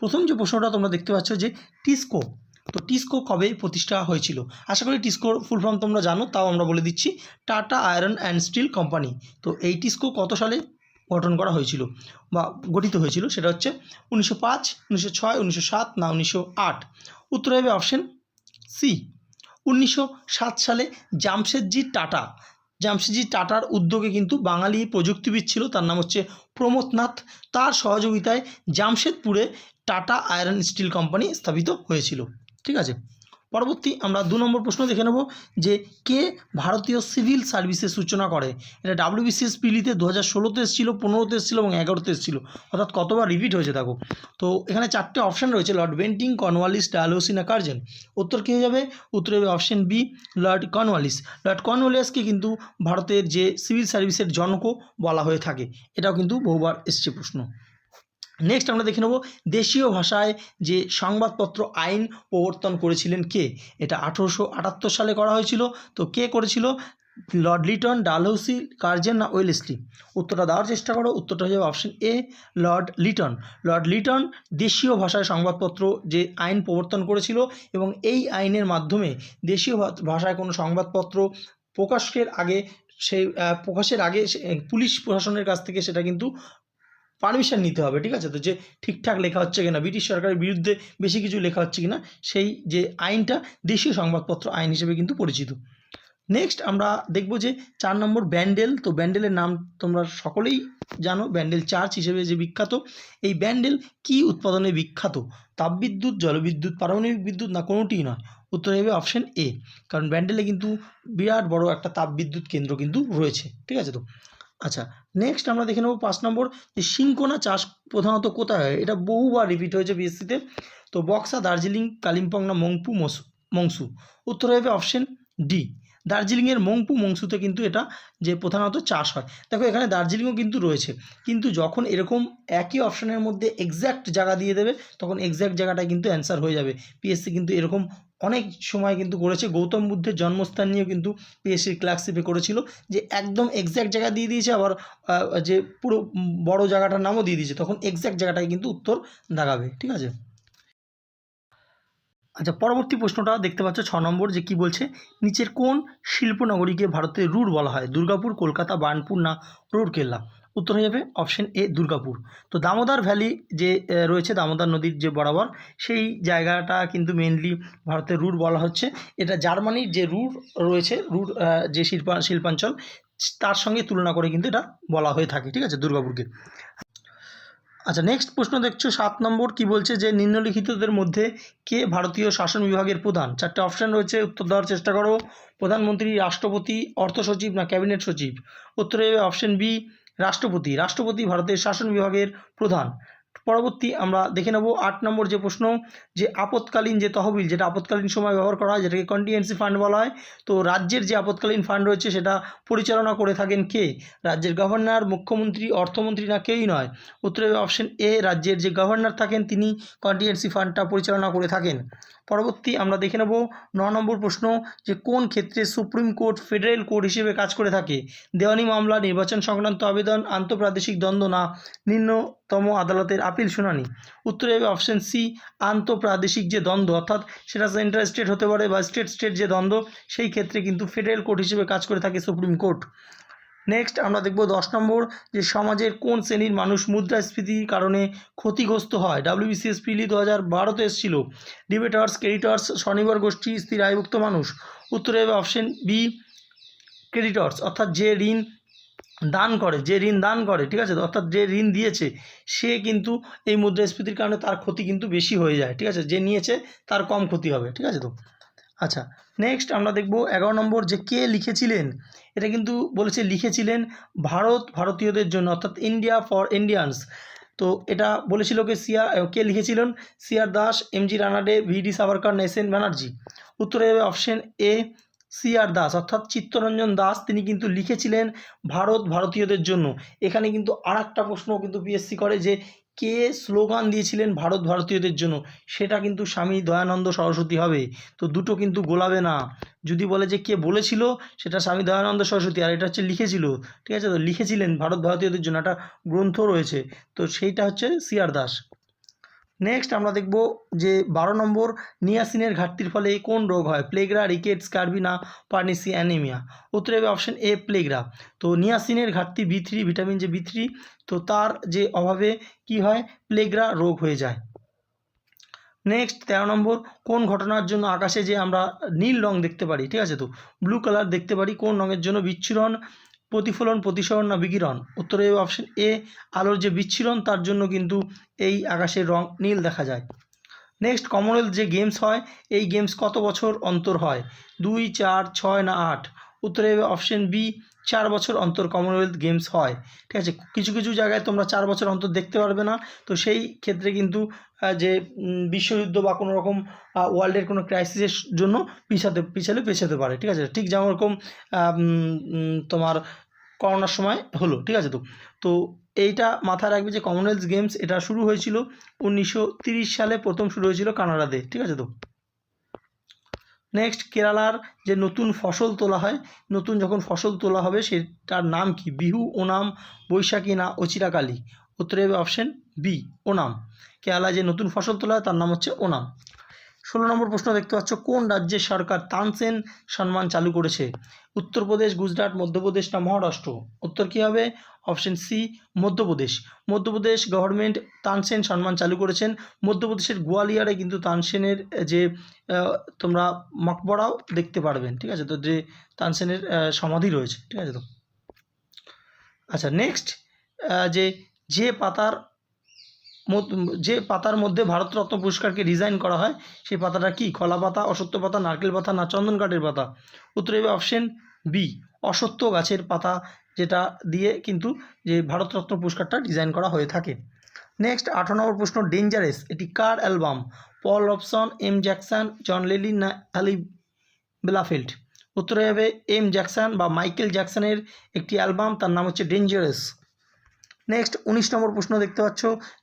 প্রথম যে প্রশ্নটা তোমরা দেখতে পাচ্ছ যে টিস্কো, তো টিস্কো কবে প্রতিষ্ঠা হয়েছিল? আশা করি টিস্কোর ফুল ফর্ম তোমরা জানো, তাও আমরা বলে দিচ্ছি, Tata iron and steel company. তো এই টিস্কো কত সালে গঠন করা হয়েছিল বা গঠিত হয়েছিল? সেটা হচ্ছে উনিশশো পাঁচ, উনিশশো ছয়, উনিশশো সাত না উনিশশো আট। উত্তর হবে অপশন সি উনিশশো সাত সালে জামশেদজি টাটা, জামশেদজি টাটার উদ্যোগে কিন্তু বাঙালি প্রযুক্তিবিদ ছিল, তার নাম হচ্ছে প্রমোদনাথ। তার সহযোগিতায় জামশেদপুরে টাটা আয়রন স্টিল কোম্পানি স্থাপিত হয়েছিল। ঠিক আছে? পরবর্তী আমরা দু নম্বর প্রশ্ন দেখে নেব যে কে ভারতীয় সিভিল সার্ভিসের সূচনা করে? এটা ডাব্লিউবিসিএস পিলিতে দু হাজার ষোলোতে এসেছিল, পনেরোতে এসেছিল এবং এগারোতে এসেছিল। অর্থাৎ কতবার রিপিট হয়েছে দেখো? তো এখানে চারটে অপশান রয়েছে, লর্ড বেন্টিং, কর্নওয়ালিস ডায়ালোসি না কার্জন। উত্তর কী হয়ে যাবে? উত্তর হবে option B Lord Cornwallis. Lord কর্নওয়ালিসকে কিন্তু ভারতের যে সিভিল সার্ভিসের জনকও বলা হয়ে থাকে। এটাও কিন্তু বহুবার এসছে প্রশ্ন। নেক্সট আমরা দেখে নেব দেশীয় ভাষায় যে সংবাদপত্র আইন প্রবর্তন করেছিলেন কে? এটা আঠেরোশো আটাত্তর সালে করা হয়েছিল। তো কে করেছিল? লর্ড লিটন, ডালহৌসি, কার্জেন না ওয়েলেসলি? উত্তরটা দেওয়ার চেষ্টা করো। উত্তরটা হয়ে option A, Lord Lytton. Lord Lytton দেশীয় ভাষায় সংবাদপত্র যে আইন প্রবর্তন করেছিল এবং এই আইনের মাধ্যমে দেশীয় ভাষায় কোনো সংবাদপত্র প্রকাশের আগে সেই প্রকাশের আগে পুলিশ প্রশাসনের কাছ থেকে সেটা কিন্তু পারমিশন নিতে হবে, ঠিক আছে? তো যে ঠিকঠাক লেখা হচ্ছে কিনা, ব্রিটিশ সরকারের বিরুদ্ধে বেশি কিছু লেখা হচ্ছে কিনা, সেই যে আইনটা দেশীয় সংবাদপত্র আইন হিসেবে কিন্তু পরিচিত। নেক্সট আমরা দেখব যে চার নম্বর ব্যান্ডেল, তো ব্যান্ডেলের নাম তোমরা সকলেই জানো, ব্যান্ডেল চার্চ হিসেবে যে বিখ্যাত, এই ব্যান্ডেল কি উৎপাদনে বিখ্যাত? তাপবিদ্যুৎ, জলবিদ্যুৎ, পারমাণবিক বিদ্যুৎ না কোনোটিই নয়? উত্তর হবে অপশন এ কারণ ব্যান্ডেলে কিন্তু বিরাট বড় একটা তাপবিদ্যুৎ কেন্দ্র কিন্তু রয়েছে, ঠিক আছে তো? আচ্ছা নেক্সট আমরা দেখে নেব পাঁচ নম্বর যে সিংকোনা চাষ প্রধানত কোথায় হয়? এটা বহুবার রিপিট হয়েছে বিএসসিতে তো। বক্সা, দার্জিলিং, কালিম্পং না মংপু, মসু, মংসু? উত্তর হবে অপশন ডি দার্জিলিংয়ের মংপু মংসুতে কিন্তু এটা যে প্রধানত চাষ হয়। দেখো, এখানে দার্জিলিংও কিন্তু রয়েছে। কিন্তু যখন এরকম একই অপশনের মধ্যে এক্স্যাক্ট জায়গা দিয়ে দেবে, তখন এক্স্যাক্ট জায়গাটায় কিন্তু অ্যান্সার হয়ে যাবে। পিএসসি কিন্তু এরকম অনেক সময় কিন্তু করেছে। গৌতম বুদ্ধের জন্মস্থান নিয়েও কিন্তু পিএসসির ক্লার্কশিপে করেছিল যে একদম এক্স্যাক্ট জায়গা দিয়ে দিয়েছে, আবার যে পুরো বড় জায়গাটার নামও দিয়ে দিয়েছে। তখন এক্স্যাক্ট জায়গাটায় কিন্তু উত্তর দাগাবে। ঠিক আছে? আচ্ছা পরবর্তী প্রশ্নটা দেখতে পাচ্ছ ছ নম্বর যে কি বলছে? নিচের কোন শিল্পনগরীকে ভারতের রুর বলা হয়? দুর্গাপুর, কলকাতা, বার্নপুর না রুরকেল্লা উত্তর হয়ে যাবে অপশন এ, দুর্গাপুর। তো দামোদর ভ্যালি যে রয়েছে, দামোদর নদীর যে বরাবর, সেই জায়গাটা কিন্তু মেনলি ভারতের রুর বলা হচ্ছে। এটা জার্মানির যে রুর রয়েছে রুর যে শিল্পা, শিল্পাঞ্চল, তার সঙ্গে তুলনা করে কিন্তু এটা বলা হয়ে থাকে, ঠিক আছে, দুর্গাপুরকে। আচ্ছা নেক্সট প্রশ্ন দেখছ, সাত নম্বর কি বলছে যে, নিম্নলিখিতদের মধ্যে কে ভারতীয় শাসন বিভাগের প্রধান? চারটে অপশান রয়েছে, উত্তর দেওয়ার চেষ্টা করো। প্রধানমন্ত্রী, রাষ্ট্রপতি অর্থ সচিব না ক্যাবিনেট সচিব? উত্তরে অপশান বি রাষ্ট্রপতি। রাষ্ট্রপতি ভারতের শাসন বিভাগের প্রধান। পরবর্তী আমরা দেখে নেব আট নম্বর যে প্রশ্ন, যে আপৎকালীন যে তহবিল, যেটা আপৎকালীন সময় ব্যবহার করা হয়, যেটাকে কন্টিজেন্সি ফান্ড বলা হয়, তো রাজ্যের যে আপৎকালীন ফান্ড রয়েছে, সেটা পরিচালনা করে থাকেন কে? রাজ্যের গভর্নর মুখ্যমন্ত্রী, অর্থমন্ত্রী না কেউই নয়। উত্তরে অপশন এ রাজ্যের যে গভর্নর থাকেন, তিনি কন্টিজেন্সি ফান্ডটা পরিচালনা করে থাকেন। পরবর্তী আমরা দেখে নেব ন নম্বর প্রশ্ন যে কোন ক্ষেত্রে সুপ্রিম কোর্ট ফেডারেল কোর্ট হিসেবে কাজ করে থাকে? দেওয়ানি মামলা, নির্বাচন সংক্রান্ত আবেদন, আন্তঃপ্রাদেশিক দ্বন্দ্ব না, নিম্নতম আদালতের আপিল শুনানি। উত্তরে হবে অপশন সি, আন্তঃপ্রাদেশিক যে দ্বন্দ্ব, অর্থাৎ সেটা সেন্ট্রাল স্টেট হতে পারে বা স্টেট স্টেট যে দ্বন্দ্ব, সেই ক্ষেত্রে কিন্তু ফেডারেল কোর্ট হিসেবে কাজ করে থাকে সুপ্রিম কোর্ট। নেক্সট আমরা দেখব দশ নম্বর যে সমাজের কোন শ্রেণির মানুষ মুদ্রাস্ফীতির কারণে ক্ষতিগ্রস্ত হয়। ডাব্লিউবিসিএস পিলি দু হাজার বারোতে এসেছিল। ডিবেটার্স ক্রেডিটার্স স্বনির্ভর গোষ্ঠী, স্থির আয়ভুক্ত মানুষ। উত্তরে হবে অপশন বি ক্রেডিটর্স অর্থাৎ যে ঋণ দান করে, যে ঋণ দান করে, ঠিক আছে? অর্থাৎ যে ঋণ দিয়েছে, সে কিন্তু এই মুদ্রাস্ফীতির কারণে তার ক্ষতি কিন্তু বেশি হয়ে যায়, ঠিক আছে? যে নিয়েছে, তার কম ক্ষতি হবে, ঠিক আছে তো? আচ্ছা নেক্সট আমরা দেখব এগারো নম্বর যে কে লিখেছিলেন, এটা কিন্তু বলেছে লিখেছিলেন ভারত ভারতীয়দের জন্য, অর্থাৎ ইন্ডিয়া ফর ইন্ডিয়ানস তো এটা বলেছিল কে? সিয়া কে লিখেছিলেন? CR Das MG Ranade VD Savarkar, নেসেন Banerjee. উত্তরে হবে অপশন এ সিআর দাস, অর্থাৎ চিত্তরঞ্জন দাস, তিনি কিন্তু লিখেছিলেন ভারত ভারতীয়দের জন্য। এখানে কিন্তু আর একটা প্রশ্ন কিন্তু পিএসসি করে যে কে স্লোগান দিয়েছিলেন ভারত ভারতীয়দের জন্য? সেটা কিন্তু স্বামী দয়ানন্দ সরস্বতী হবে। তো দুটো কিন্তু গোলাবে না। যদি বলে যে কে বলেছিল, সেটা স্বামী দয়ানন্দ সরস্বতী। আর এটা হচ্ছে লিখেছিল। ঠিক আছে? তো লিখেছিলেন ভারত ভারতীয়দের জন্য। একটা গ্রন্থ রয়েছে। তো সেইটা হচ্ছে সিআর দাস। নেক্সট আমরা দেখব যে বারো নম্বর নিয়াসিনের ঘাটতির ফলে কোন রোগ হয়? প্লেগরা রিকেট স্কার্বি না পার্নিসি অ্যানিমিয়া উত্তরে হবে অপশন এ প্লেগরা তো নিয়াসিনের ঘাটতি বি থ্রি ভিটামিন যে বি থ্রি তো তার যে অভাবে কি হয়? প্লেগরা রোগ হয়ে যায়। নেক্সট তেরো নম্বর, কোন ঘটনার জন্য আকাশে যে আমরা নীল রং দেখতে পারি, ঠিক আছে তো? ব্লু কালার দেখতে পারি, কোন রঙের জন্য বিচ্ছুরণ প্রতিফলন, প্রতিসরণ না বিকিরণ? উত্তরে অপশন এ আলোর যে বিচ্ছিরণ, তার জন্য কিন্তু এই আকাশের রং নীল দেখা যায়। নেক্সট কমনওয়েলথ যে গেমস হয়, এই গেমস কত বছর অন্তর হয়? দুই, চার, ছয় না আট? উত্তরে অপশন বি চার বছর অন্তর কমনওয়েলথ গেমস হয়, ঠিক আছে? কিছু কিছু জায়গায় তোমরা চার বছর অন্তর দেখতে পারবে না, তো সেই ক্ষেত্রে কিন্তু যে বিশ্বযুদ্ধ বা কোনো রকম ওয়ার্ল্ডের কোনো ক্রাইসিসের জন্য পিছাতে, পিছালে পেছাতে পারে, ঠিক আছে? ঠিক যেমন রকম তোমার করোনার সময় হলো, ঠিক আছে তো? তো এইটা মাথায় রাখবে যে কমনওয়েলথ গেমস এটা শুরু হয়েছিল উনিশশো সালে, প্রথম শুরু হয়েছিল কানাডাতে ঠিক আছে তো? নেক্সট কেরালার যে নতুন ফসল তোলা হয়, নতুন যখন ফসল তোলা হবে, সেটার নাম কি? বিহু, ওনাম, বৈশাখী না অচিরাকালী? উত্তরে অপশন বি ওনাম। কেরালায় যে নতুন ফসল তোলা হয়, তার নাম হচ্ছে ওনাম। ষোলো নম্বর প্রশ্ন দেখতে পাচ্ছ, কোন রাজ্যের সরকার তানসেন সম্মান চালু করেছে? উত্তরপ্রদেশ, গুজরাট, মধ্যপ্রদেশ না মহারাষ্ট্র? উত্তর কী হবে? Option C, Madhya Pradesh. Madhya Pradesh government Tansen সম্মান চালু করেছেন। মধ্যপ্রদেশের গোয়ালিয়ারে কিন্তু তানসেনের যে তোমরা মকবরাও দেখতে পারবেন, ঠিক আছে? তো যে তানসেনের সমাধি রয়েছে, ঠিক আছে তো? আচ্ছা নেক্সট যে যে পাতার যে পাতার মধ্যে ভারতরত্ন পুরস্কারকে ডিজাইন করা হয়, সেই পাতাটা কি? কলা পাতা অসত্য পাতা, নারকেল পাতা না চন্দন কাঠের পাতা? উত্তর হবে অপশন বি অসত্য গাছের পাতা, যেটা দিয়ে কিন্তু যে ভারতরত্ন পুরস্কারটা ডিজাইন করা হয়ে থাকে। নেক্সট আঠারো নম্বর প্রশ্ন ডেঞ্জারেস এটি কার album Paul Robeson M Jackson John Lennon না অ্যালি বেলাফিল্ড উত্তরে হবে এম জ্যাকসন বা মাইকেল জ্যাকসনের একটি অ্যালবাম তার নাম হচ্ছে ডেঞ্জারাস নেক্সট উনিশ নম্বর প্রশ্ন দেখতে পাচ্ছ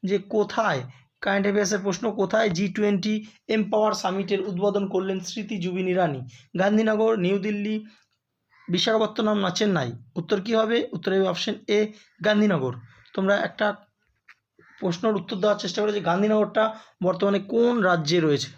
যে কোথায় কারেন্ট অ্যাফেয়ার্সের প্রশ্ন, কোথায় জি টোয়েন্টি এমপাওয়ার সামিটের উদ্বোধন করলেন স্মৃতি জুবিন ইরানি গান্ধীনগর নিউ দিল্লি বিশাখাপত্তনম না চেন্নাই? উত্তর কী হবে? উত্তর হবে অপশন এ গান্ধীনগর। তোমরা একটা প্রশ্নের উত্তর দেওয়ার চেষ্টা করো যে গান্ধীনগরটা বর্তমানে কোন রাজ্যে রয়েছে?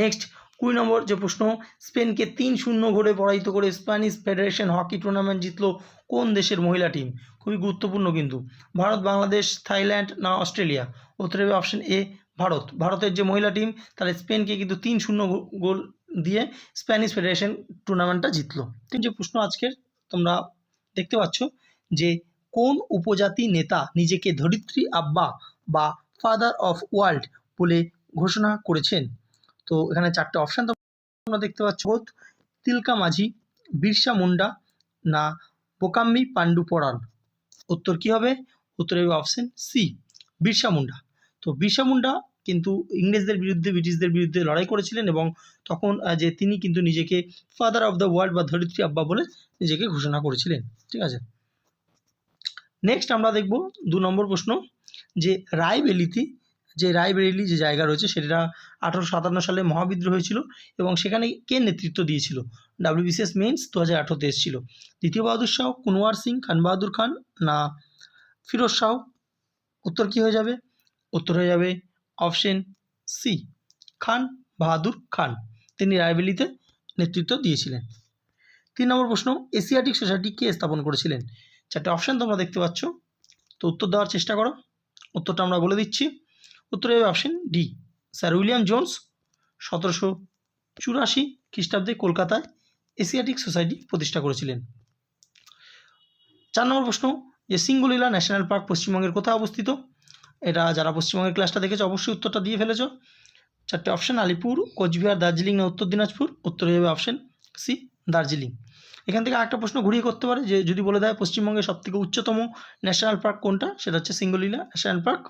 নেক্সট কুড়ি নম্বর যে প্রশ্ন, স্পেনকে তিন শূন্য ঘরে পরাজিত করে স্প্যানিশ ফেডারেশন হকি টুর্নামেন্ট জিতলো কোন দেশের মহিলা টিম? খুবই গুরুত্বপূর্ণ কিন্তু। ভারত, বাংলাদেশ, থাইল্যান্ড না অস্ট্রেলিয়া? উত্তর হবে অপশন এ ভারত। ভারতের যে মহিলা টিম তারা স্পেনকে কিন্তু তিন শূন্য গোল দিয়ে স্প্যানিশ ফেডারেশন টুর্নামেন্টটা জিতলো। যে প্রশ্ন আজকের, তোমরা দেখতে পাচ্ছ যে কোন উপজাতি নেতা নিজেকে ধরিত্রী আব্বা বা ফাদার অফ ওয়ার্ল্ড বলে ঘোষণা করেছেন? তো এখানে চারটে অপশান তোমরা দেখতে পাচ্ছ। তিলকা মাঝি, বিরসা মুন্ডা না বোকাম্মি পাণ্ডু পরাণ উত্তর কি হবে? উত্তর হবে অপশন সি বিরসা মুন্ডা। তো বিরসা মুন্ডা কিন্তু ইংরেজদের বিরুদ্ধে, ব্রিটিশদের বিরুদ্ধে লড়াই করেছিলেন এবং তখন যে তিনি কিন্তু নিজেকে ফাদার অফ দ্য ওয়ার্ল্ড বা ধরিত্রী আব্বা বলে নিজেকে ঘোষণা করেছিলেন। ঠিক আছে? নেক্সট আমরা দেখব দু নম্বর প্রশ্ন, যে রায়বেলিতে যে রায়বেরেলি যে জায়গা রয়েছে সেটা আঠারোশো সাতান্ন সালে মহাবিদ্রোহ হয়েছিল এবং সেখানে কে নেতৃত্ব দিয়েছিল? ডাব্লিউবিসিএস মেন্স দু হাজার আঠেরোতে এসেছিল। দ্বিতীয় বাহাদুর শাহ, কুনওয়ার সিং, খান বাহাদুর খান না ফিরোজ শাহ? উত্তর কী হয়ে যাবে? উত্তর হয়ে যাবে অপশন সি খান বাহাদুর খান। তিনি রায়বেলিতে নেতৃত্ব দিয়েছিলেন। তিন নম্বর প্রশ্ন, এশিয়াটিক সোসাইটি কে স্থাপন করেছিলেন? চারটে অপশান তোমরা দেখতে পাচ্ছ। তো উত্তর দেওয়ার চেষ্টা করো। উত্তরটা আমরা বলে দিচ্ছি। উত্তর হবে option D, Sir William Jones, সতেরোশো চুরাশি খ্রিস্টাব্দে কলকাতায় এশিয়াটিক সোসাইটি প্রতিষ্ঠা করেছিলেন। চার নম্বর প্রশ্ন, যে সিঙ্গুলিলা ন্যাশনাল পার্ক পশ্চিমবঙ্গের কোথায় অবস্থিত? এটা যারা পশ্চিমবঙ্গের ক্লাসটা দেখেছ, অবশ্যই উত্তরটা দিয়ে ফেলেছো। চারটে অপশন, আলিপুর, কোচবিহার, দার্জিলিং না উত্তর দিনাজপুর? উত্তর যাবে অপশন সি, দার্জিলিং। এখান থেকে একটা প্রশ্ন ঘুরিয়ে করতে পারে, যে যদি বলে দেয় পশ্চিমবঙ্গের সবথেকে উচ্চতম ন্যাশনাল পার্ক কোনটা? সেটা হচ্ছে সিঙ্গলিলা ন্যাশনাল পার্ক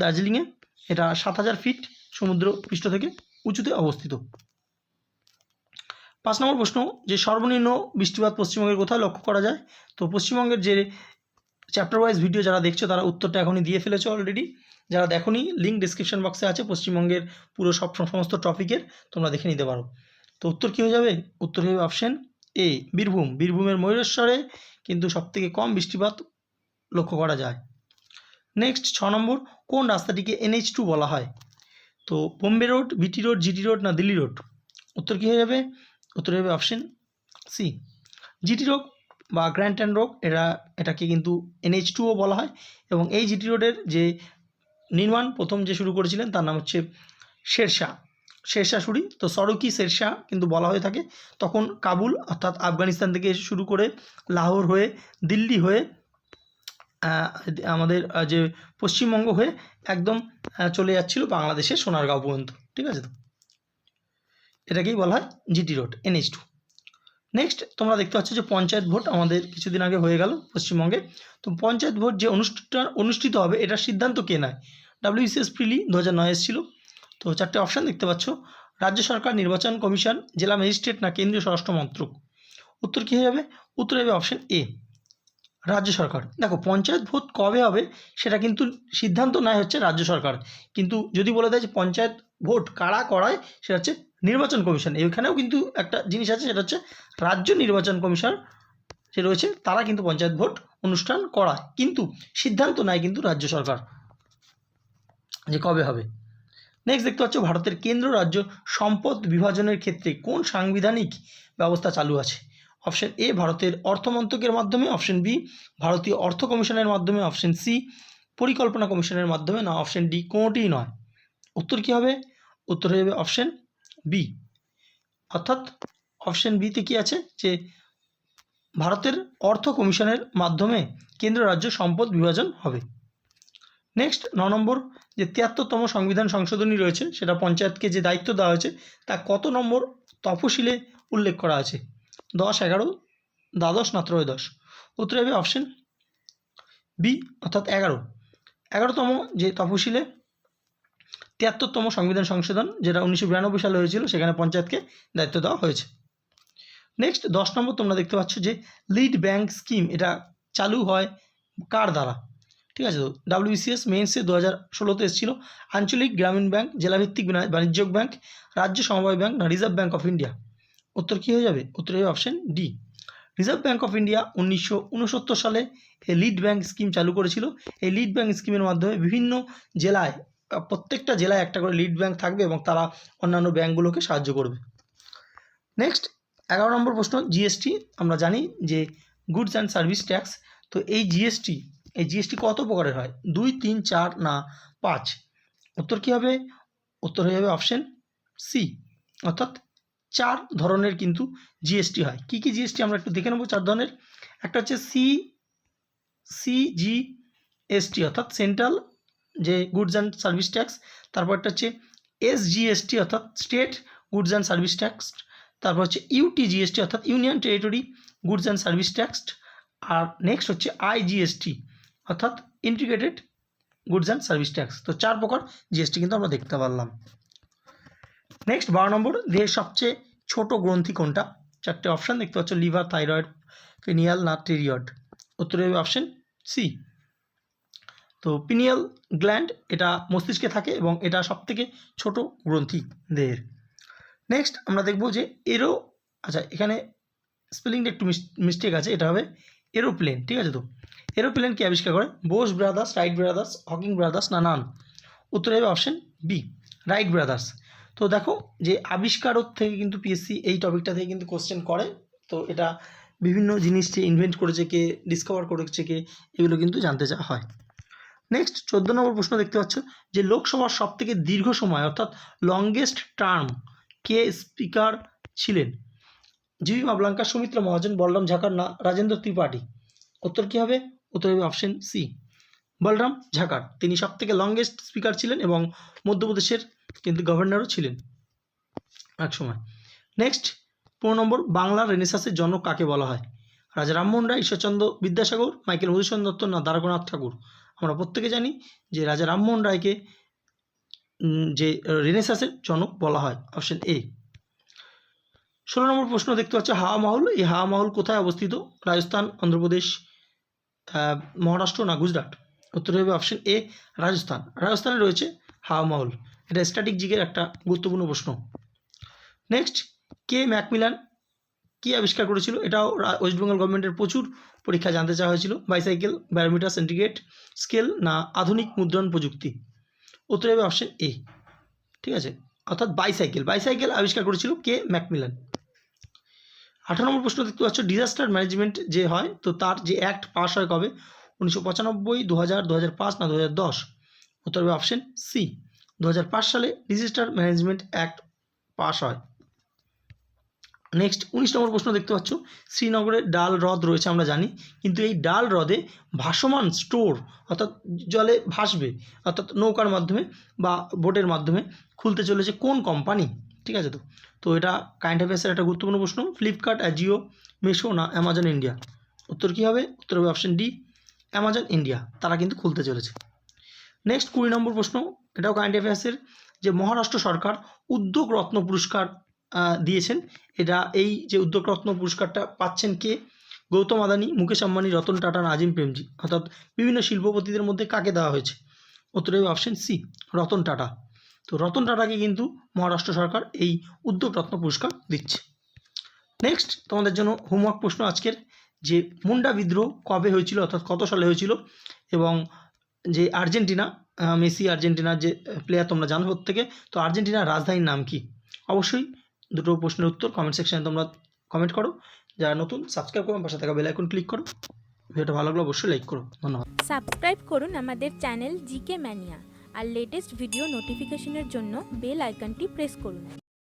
দার্জিলিংয়ে। এটা সাত হাজার ফিট সমুদ্র পৃষ্ঠ থেকে উঁচুতে অবস্থিত। পাঁচ নম্বর প্রশ্ন, যে সর্বনিম্ন বৃষ্টিপাত পশ্চিমবঙ্গের কোথায় লক্ষ্য করা যায়? তো পশ্চিমবঙ্গের যে চ্যাপ্টার ওয়াইজ ভিডিও যারা দেখছ, তারা উত্তরটা এখনই দিয়ে ফেলেছো অলরেডি যারা দেখোনি লিঙ্ক ডিসক্রিপশন বক্সে আছে পশ্চিমবঙ্গের পুরো সব সমস্ত টপিকের তোমরা দেখে নিতে পারো। তো উত্তর কী হয়ে যাবে? উত্তর হয়ে অপশন এ বীরভূম। বীরভূমের ময়ূরেশ্বরে কিন্তু সবথেকে কম বৃষ্টিপাত লক্ষ্য করা যায়। নেক্সট ছ নম্বর, কোন রাস্তাটিকে এনএইচ টু বলা হয়? তো Bombay road BT road GT road না দিল্লি রোড? উত্তর কী হয়ে যাবে? উত্তর হবে অপশন সি জিটি রোড বা গ্র্যান্ড অ্যান্ড রোড এরা, এটাকে কিন্তু এনএইচ টুও বলা হয় এবং এই জিটি রোডের যে নির্মাণ, প্রথম যে শুরু করেছিলেন, তার নাম হচ্ছে শেরশাহ। শেরশাহ সুরি, তো সড়কি শেরশাহ কিন্তু বলা হয়ে থাকে। তখন কাবুল, অর্থাৎ আফগানিস্তান থেকে শুরু করে লাহোর হয়ে দিল্লি হয়ে আমাদের যে পশ্চিমবঙ্গ হয়ে একদম চলে যাচ্ছিল বাংলাদেশের সোনারগাঁও পর্যন্ত, ঠিক আছে তো? এটাকেই বলা হয় GT road NH two next তোমরা দেখতে পাচ্ছ যে পঞ্চায়েত ভোট আমাদের কিছুদিন আগে হয়ে গেল পশ্চিমবঙ্গে। তো পঞ্চায়েত ভোট যে অনুষ্ঠান অনুষ্ঠিত হবে, এটার সিদ্ধান্ত কে নেয়? ডাব্লিউবিসিএস প্রিলি দু হাজার নয় এসেছিল। তো চারটে অপশান দেখতে পাচ্ছ। রাজ্য সরকার, নির্বাচন কমিশন, জেলা ম্যাজিস্ট্রেট না কেন্দ্রীয় স্বরাষ্ট্র মন্ত্রক। উত্তর কী হয়ে যাবে? উত্তর হবে অপশান এ রাজ্য সরকার। দেখো, পঞ্চায়েত ভোট কবে হবে সেটা কিন্তু সিদ্ধান্ত নেয় হচ্ছে রাজ্য সরকার। কিন্তু যদি বলে দেয় যে পঞ্চায়েত ভোট কারা করায়, সেটা হচ্ছে নির্বাচন কমিশন। এইখানেও কিন্তু একটা জিনিস আছে, সেটা হচ্ছে রাজ্য নির্বাচন কমিশন যে রয়েছে, তারা কিন্তু পঞ্চায়েত ভোট অনুষ্ঠান করায়। কিন্তু সিদ্ধান্ত নেয় কিন্তু রাজ্য সরকার যে কবে হবে। নেক্সট দেখতে পাচ্ছ, ভারতের কেন্দ্র রাজ্য সম্পদ বিভাজনের ক্ষেত্রে কোন সাংবিধানিক ব্যবস্থা চালু আছে? অপশন এ ভারতের অর্থমন্ত্রকের মাধ্যমে, অপশন বি ভারতীয় অর্থ কমিশনের মাধ্যমে, অপশন সি পরিকল্পনা কমিশনের মাধ্যমে, না অপশন ডি কোনোটিই নয়। উত্তর কী হবে? উত্তর হয়ে যাবে অপশন বি। অর্থাৎ অপশন বিতে কী আছে? যে ভারতের অর্থ কমিশনের মাধ্যমে কেন্দ্র রাজ্য সম্পদ বিভাজন হবে। নেক্সট, ন নম্বর, যে তিয়াত্তরতম সংবিধান সংশোধনী রয়েছে, সেটা পঞ্চায়েতকে যে দায়িত্ব দেওয়া হয়েছে, তা কত নম্বর তফসিলে উল্লেখ করা আছে? দশ এগারো, দ্বাদশ না ত্রয়োদশ? উত্তর হবে অপশন বি অর্থাৎ এগারো। এগারোতম যে তফসিলে তিয়াত্তরতম সংবিধান সংশোধন, যেটা উনিশশো বিরানব্বই সালে হয়েছিল, সেখানে পঞ্চায়েতকে দায়িত্ব দেওয়া হয়েছে। নেক্সট দশ নম্বর তোমরা দেখতে পাচ্ছ যে লিড ব্যাংক স্কিম এটা চালু হয় কার দ্বারা? ঠিক আছে তো? ডাব্লিউবিসিএস মেন্সে দু হাজার ষোলোতে এসেছিল। আঞ্চলিক গ্রামীণ ব্যাংক, জেলাভিত্তিক বাণিজ্যিক ব্যাংক, রাজ্য সমবায় ব্যাংক, না রিজার্ভ ব্যাংক অফ ইন্ডিয়া। উত্তর কী হয়ে যাবে? উত্তর হয়ে option D reserve bank of India উনিশশো উনসত্তর সালে এই লিড ব্যাংক স্কিম চালু করেছিল। এই লিড ব্যাংক স্কিমের মাধ্যমে বিভিন্ন জেলায় প্রত্যেকটা জেলায় একটা করে লিড ব্যাংক থাকবে এবং তারা অন্যান্য ব্যাংকগুলোকে সাহায্য করবে। নেক্সট এগারো নম্বর প্রশ্ন জিএসটি আমরা জানি যে গুডস অ্যান্ড সার্ভিস ট্যাক্স তো এই জিএসটি এই জিএসটি কত প্রকারের হয়? দুই, তিন, চার, না, পাঁচ। উত্তর কী হবে? উত্তর হয়ে যাবে অপশন সি অর্থাৎ চার ধরনের কিন্তু জিএসটি হয়। কী কী জিএসটি আমরা একটু দেখে নেব চার ধরনের? একটা হচ্ছে সি সিজি এসটি অর্থাৎ সেন্ট্রাল যে গুডস অ্যান্ড সার্ভিস ট্যাক্স তারপর একটা হচ্ছে এসজিএসটি অর্থাৎ state goods and service tax তারপর হচ্ছে ইউটি জিএসটি অর্থাৎ union territory goods and service tax R next হচ্ছে আইজিএসটি অর্থাৎ integrated goods and service tax তো চার প্রকার জিএসটি কিন্তু আমরা দেখতে পারলাম। নেক্সট বারো নম্বর দেহের সবচেয়ে ছোট গ্রন্থি কোনটা? চারটে অপশান দেখতে পাচ্ছ লিভার থাইরয়েড পিনিয়াল না টেরিয়ড উত্তরে অপশান সি তো পিনিয়াল গ্ল্যান্ড এটা মস্তিষ্কে থাকে এবং এটা সবথেকে ছোট গ্রন্থি দেহের। নেক্সট আমরা দেখব যে এরো আচ্ছা এখানে স্পেলিংটা একটু মিস্টেক আছে, এটা হবে এরোপ্লেন ঠিক আছে তো? এরোপ্লেন কে আবিষ্কার করে? Bose brothers Wright brothers Hawking brothers না নান উত্তরে হবে অপশন বি রাইট ব্রাদার্স তো দেখো যে আবিষ্কারক থেকে কিন্তু পিএসসি এই টপিকটা থেকে কিন্তু কোশ্চেন করে। তো এটা বিভিন্ন জিনিস যে ইনভেন্ট করেছে কে ডিসকভার করেছে কে, এগুলো কিন্তু জানতে চাওয়া হয়। নেক্সট চোদ্দ নম্বর প্রশ্ন দেখতে পাচ্ছ যে লোকসভার সব থেকে দীর্ঘ সময়, অর্থাৎ লংগেস্ট টার্ম কে স্পিকার ছিলেন? জিবি মাবলাঙ্কা, সুমিত্রা মহাজন, বলরাম ঝাকার না, রাজেন্দ্র ত্রিপাঠী। উত্তর কী হবে? উত্তর হবে অপশন সি বলরাম ঝাকার। তিনি সব থেকে লংগেস্ট স্পিকার ছিলেন এবং মধ্যপ্রদেশের কিন্তু গভর্নরও ছিলেন এক সময়। নেক্সট পনেরো নম্বর বাংলা রেনেসাসের জনক কাকে বলা হয়? রাজা রামমোহন রায়, ঈশ্বরচন্দ্র বিদ্যাসাগর, মাইকেল মধুসূদন দত্ত না দ্বারকানাথ ঠাকুর? আমরা প্রত্যেকে জানি যে রাজা রামমোহন রায়কে যে রেনেসাসের জনক বলা হয় অপশন এ ষোলো নম্বর প্রশ্ন দেখতে পাচ্ছ, হাওয়া মহল। এই হাওয়া মহল কোথায় অবস্থিত? রাজস্থান, অন্ধ্রপ্রদেশ মহারাষ্ট্র না গুজরাট? উত্তর হবে অপশন এ রাজস্থান। রাজস্থানে রয়েছে হাওয়া মহল। এটা স্ট্যাটিক জিকের একটা গুরুত্বপূর্ণ প্রশ্ন। নেক্সট কে ম্যাকমিলান কী আবিষ্কার করেছিল? এটাও ওয়েস্ট বেঙ্গল গভর্নমেন্টের প্রচুর পরীক্ষা জানতে চাওয়া হয়েছিল। বাইসাইকেল ব্যারোমিটার সেন্টিগ্রেড স্কেল না আধুনিক মুদ্রণ প্রযুক্তি? উত্তর হবে অপশন এ ঠিক আছে? অর্থাৎ বাইসাইকেল বাইসাইকেল আবিষ্কার করেছিল কে? ম্যাকমিলান। আঠারো নম্বর প্রশ্ন দেখতে পাচ্ছ ডিজাস্টার ম্যানেজমেন্ট যে হয়, তো তার যে অ্যাক্ট পাস হয় কবে? উনিশশো পঁচানব্বই দু হাজার দু হাজার পাঁচ না দু হাজার দশ? উত্তর হবে অপশন সি দু হাজার পাঁচ সালে ডিজাস্টার ম্যানেজমেন্ট অ্যাক্ট পাস হয়। নেক্সট উনিশ নম্বর প্রশ্ন দেখতে পাচ্ছ। শ্রীনগরে ডাল হ্রদ রয়েছে, আমরা জানি। কিন্তু এই ডাল হ্রদে ভাসমান স্টোর, অর্থাৎ জলে ভাসবে, অর্থাৎ নৌকার মাধ্যমে বা বোটের মাধ্যমে খুলতে চলেছে কোন কোম্পানি ঠিক আছে তো? তো এটা কারেন্ট অ্যাফেয়ার্সের একটা গুরুত্বপূর্ণ প্রশ্ন। ফ্লিপকার্ট অ্যাজিও মেশো না অ্যামাজন ইন্ডিয়া উত্তর কী হবে? উত্তর হবে অপশন ডি অ্যামাজন ইন্ডিয়া তারা কিন্তু খুলতে চলেছে। নেক্সট কুড়ি নম্বর প্রশ্ন। এটাও কারেন্ট অ্যাফেয়ার্সের যে মহারাষ্ট্র সরকার উদ্যোগ রত্ন পুরস্কার দিয়েছেন। এটা এই যে উদ্যোগ রত্ন পুরস্কারটা পাচ্ছেন কে? গৌতম আদানি, মুকেশ আম্বানি, রতন টাটা, নাজিম প্রেমজি। অর্থাৎ বিভিন্ন শিল্পপতিদের মধ্যে কাকে দেওয়া হয়েছে? হবে অপশন সি রতন টাটা। তো রতন টাটাকে কিন্তু মহারাষ্ট্র সরকার এই উদ্যোগ রত্ন পুরস্কার দিচ্ছে। নেক্সট তোমাদের জন্য হোমওয়ার্ক প্রশ্ন আজকের, যে মুন্ডা বিদ্রোহ কবে হয়েছিল, অর্থাৎ কত সালে হয়েছিল এবং যে আর্জেন্টিনা মেসি, আর্জেন্টিনার যে প্লেয়ার তোমরা জানো প্রত্যেকে তো আর্জেন্টিনার রাজধানীর নাম কি? অবশ্যই দুটো প্রশ্নের উত্তর কমেন্ট সেকশানে তোমরা কমেন্ট করো। যারা নতুন সাবস্ক্রাইব করো, পাশে থাকা বেল আইকন ক্লিক করো। ভিডিওটা ভালো লাগলে অবশ্যই লাইক করো। ধন্যবাদ। সাবস্ক্রাইব করুন আমাদের চ্যানেল জিকে ম্যানিয়া আর লেটেস্ট ভিডিও নোটিফিকেশনের জন্য বেল আইকনটি প্রেস করুন।